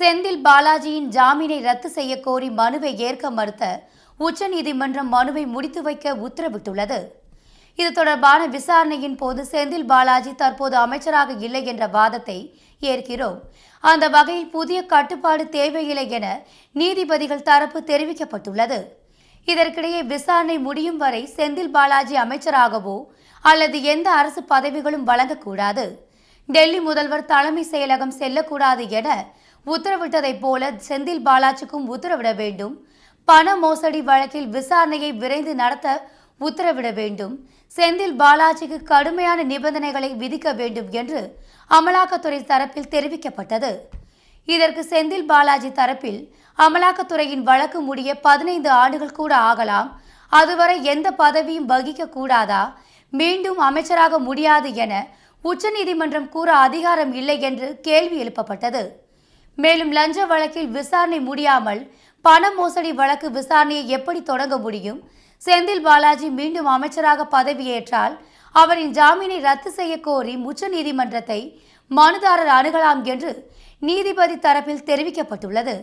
செந்தில் பாலாஜியின் ஜாமீனை ரத்து செய்ய கோரி மனுவை ஏற்க மறுத்த உச்சநீதிமன்றம் மனுவை முடித்து வைக்க உத்தரவிட்டுள்ளது. இது தொடர்பான விசாரணையின் போது செந்தில் பாலாஜி தற்போது அமைச்சராக இல்லை என்ற வாதத்தை ஏற்கிறோம். அந்த வகையில் புதிய கட்டுப்பாடு தேவையில்லை என நீதிபதிகள் தரப்பு தெரிவிக்கப்பட்டுள்ளது. இதற்கிடையே விசாரணை முடியும் வரை செந்தில் பாலாஜி அமைச்சராகவோ அல்லது எந்த அரசு பதவிகளும் வழங்கக்கூடாது. டெல்லி முதல்வர் தலைமை செயலகம் செல்லக்கூடாது என உத்தரவிட்டதைப் போல செந்தில் பாலாஜிக்கும் உத்தரவிட வேண்டும். பண மோசடி வழக்கில் விசாரணையை விரைந்து நடத்த உத்தரவிட வேண்டும். செந்தில் பாலாஜிக்கு கடுமையான நிபந்தனைகளை விதிக்க வேண்டும் என்று அமலாக்கத்துறை தரப்பில் தெரிவிக்கப்பட்டது. இதற்கு செந்தில் பாலாஜி தரப்பில் அமலாக்கத்துறையின் வழக்கு முடிய பதினைந்து ஆண்டுகள் கூட ஆகலாம். அதுவரை எந்த பதவியும் வகிக்க கூடாதா? மீண்டும் அமைச்சராக முடியாது என உச்சநீதிமன்றம் கூற அதிகாரம் இல்லை என்று கேள்வி எழுப்பப்பட்டது. மேலும் லஞ்ச வழக்கில் விசாரணை முடியாமல் பண மோசடி வழக்கு விசாரணையை எப்படி தொடங்க முடியும்? செந்தில் பாலாஜி மீண்டும் அமைச்சராக பதவியேற்றால் அவரின் ஜாமீனை ரத்து செய்ய கோரி உச்சநீதிமன்றத்தை மனுதாரர் அணுகலாம் என்று நீதிபதி தரப்பில் தெரிவிக்கப்பட்டுள்ளது.